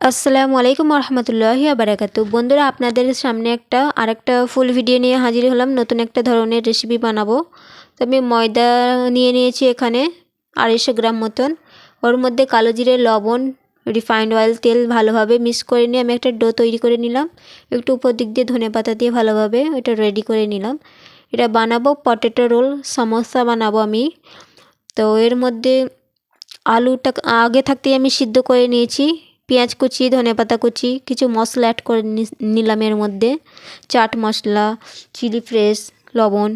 আসসালামু আলাইকুম রহমতুল্লাহি আবরাকাত বন্ধুরা, আপনাদের সামনে একটা, আরেকটা ফুল ভিডিও নিয়ে হাজির হলাম, নতুন একটা ধরনের রেসিপি বানাবো। তো আমি ময়দা নিয়ে নিয়েছি এখানে, আড়াইশো গ্রাম মতন। ওর মধ্যে কালো জিরে, লবণ রিফাইন্ড অয়েল তেল ভালোভাবে মিক্স করে নিয়ে আমি একটা ডো তৈরি করে নিলাম। একটু উপর দিক দিয়ে ধনে পাতা দিয়ে ভালোভাবে এটা রেডি করে নিলাম। এটা বানাবো পটেটো রোল সমোসা বানাবো আমি। তো এর মধ্যে আলুটা আগে থাকতেই আমি সিদ্ধ করে নিয়েছি। পেঁয়াজ কুচি, ধনে পাতা কুচি, কিছু মশলা অ্যাড করে নিলাম এর মধ্যে। চাট মশলা চিলি ফ্রেশ লবণ,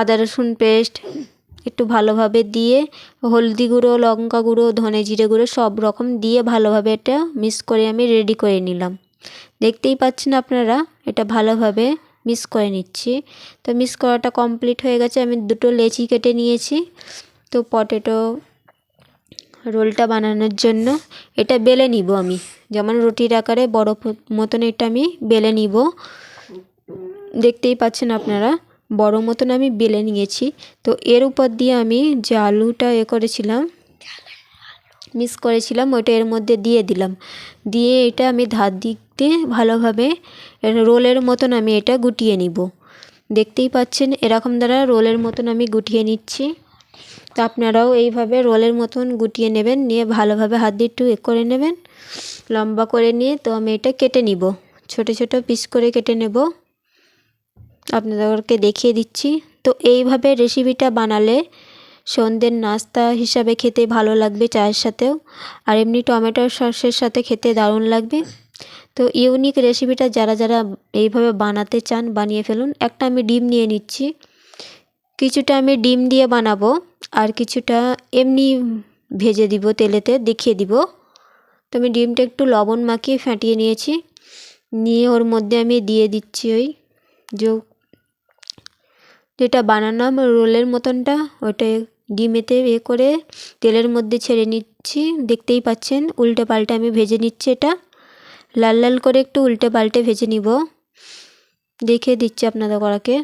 আদা রসুন পেস্ট একটু ভালোভাবে দিয়ে হলদি গুঁড়ো, লঙ্কা গুঁড়ো, ধনে জিরে গুঁড়ো সব রকম দিয়ে ভালোভাবে এটা মিক্স করে আমি রেডি করে নিলাম। দেখতেই পাচ্ছেন আপনারা, এটা ভালোভাবে মিক্স করে নিচ্ছি। তো মিক্স করাটা কমপ্লিট হয়ে গেছে, আমি দুটো লেচি কেটে নিয়েছি। তো পটেটো রোলটা বানানোর জন্য এটা বেলে নিব আমি। যেমন রুটির আকারে বড় মতন এটা আমি বেলে নিব। দেখতেই পাচ্ছেন আপনারা, বড় মতন আমি বেলে নিয়েছি। তো এর উপর দিয়ে আমি যে আলুটা এ করেছিলাম, মিক্স করেছিলাম, ওইটা এর মধ্যে দিয়ে দিলাম। দিয়ে এটা আমি ধার দিক দিয়ে ভালোভাবে রোলের মতন আমি এটা গুটিয়ে নিব। দেখতেই পাচ্ছেন, এরকম দ্বারা রোলের মতন আমি গুটিয়ে নিচ্ছি। তো আপনারাও এইভাবে রোলের মতন গুটিয়ে নেবেন, নিয়ে ভালোভাবে হাত দিয়ে একটু এ করে নেবেন, লম্বা করে নিয়ে তো আমি এটা কেটে নিব। ছোট ছোট পিস করে কেটে নেব। আপনাদেরকে দেখিয়ে দিচ্ছি। তো এইভাবে রেসিপিটা বানালে সন্ধ্যের নাস্তা হিসাবে খেতে ভালো লাগবে চায়ের সাথেও, আর এমনি টমেটোর সসের সাথে খেতে দারুণ লাগবে। তো ইউনিক রেসিপিটা যারা যারা এইভাবে বানাতে চান বানিয়ে ফেলুন। একটা আমি ডিম নিয়ে নিচ্ছি। কিছুটা আমি ডিম দিয়ে বানাবো আর কিছুটা এমনি ভেজে দিব তেলেতে, দেখিয়ে দিব। তো আমি ডিমটা একটু লবণ মাখিয়ে ফাটিয়ে নিয়েছি। নিয়ে ওর মধ্যে আমি দিয়ে দিচ্ছি ওই যে যেটা বানালাম রোলের মতনটা, ওটা ডিমেতে এ করে তেলের মধ্যে ছেড়ে নিচ্ছি। দেখতেই পাচ্ছেন উল্টে পাল্টে আমি ভেজে নিচ্ছি এটা। লাল লাল করে একটু উল্টে পাল্টে ভেজে নিব। দেখে দিচ্ছি আপনাদের করাকে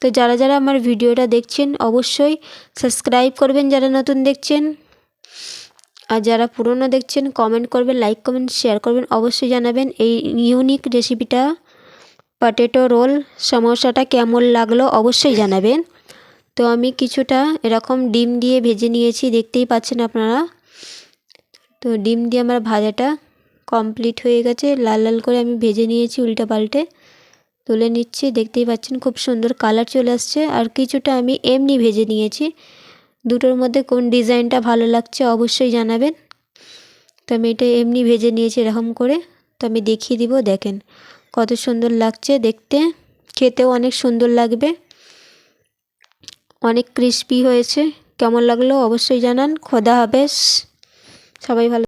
তো যারা যারা আমার ভিডিওটা দেখছেন, অবশ্যই সাবস্ক্রাইব করবেন যারা নতুন দেখছেন। আর যারা পুরনো দেখছেন কমেন্ট করবেন লাইক কমেন্ট শেয়ার করবেন। অবশ্যই জানাবেন এই ইউনিক রেসিপিটা পটেটো রোল সমস্যাটা কেমন লাগল অবশ্যই জানাবেন। তো আমি কিছুটা এরকম ডিম দিয়ে ভেজে নিয়েছি, দেখতেই পাচ্ছেন আপনারা। তো ডিম দিয়ে আমার ভাজাটা কমপ্লিট হয়ে গেছে। লাল লাল করে আমি ভেজে নিয়েছি উল্টা পাল্টে। তুলে নিচ্ছি। দেখতেই পাচ্ছেন খুব সুন্দর কালার চলে আসছে। আর কিছুটা আমি এমনি ভেজে নিয়েছি। দুটোর মধ্যে কোন ডিজাইনটা ভালো লাগছে অবশ্যই জানাবেন। তো আমি এটা এমনি ভেজে নিয়েছি এরকম করে। তো আমি দেখিয়ে দিব, দেখেন কত সুন্দর লাগছে দেখতে। খেতেও অনেক সুন্দর লাগবে। অনেক ক্রিস্পি হয়েছে। কেমন লাগল অবশ্যই জানান। খোদা হাফেজ। সবাই ভালো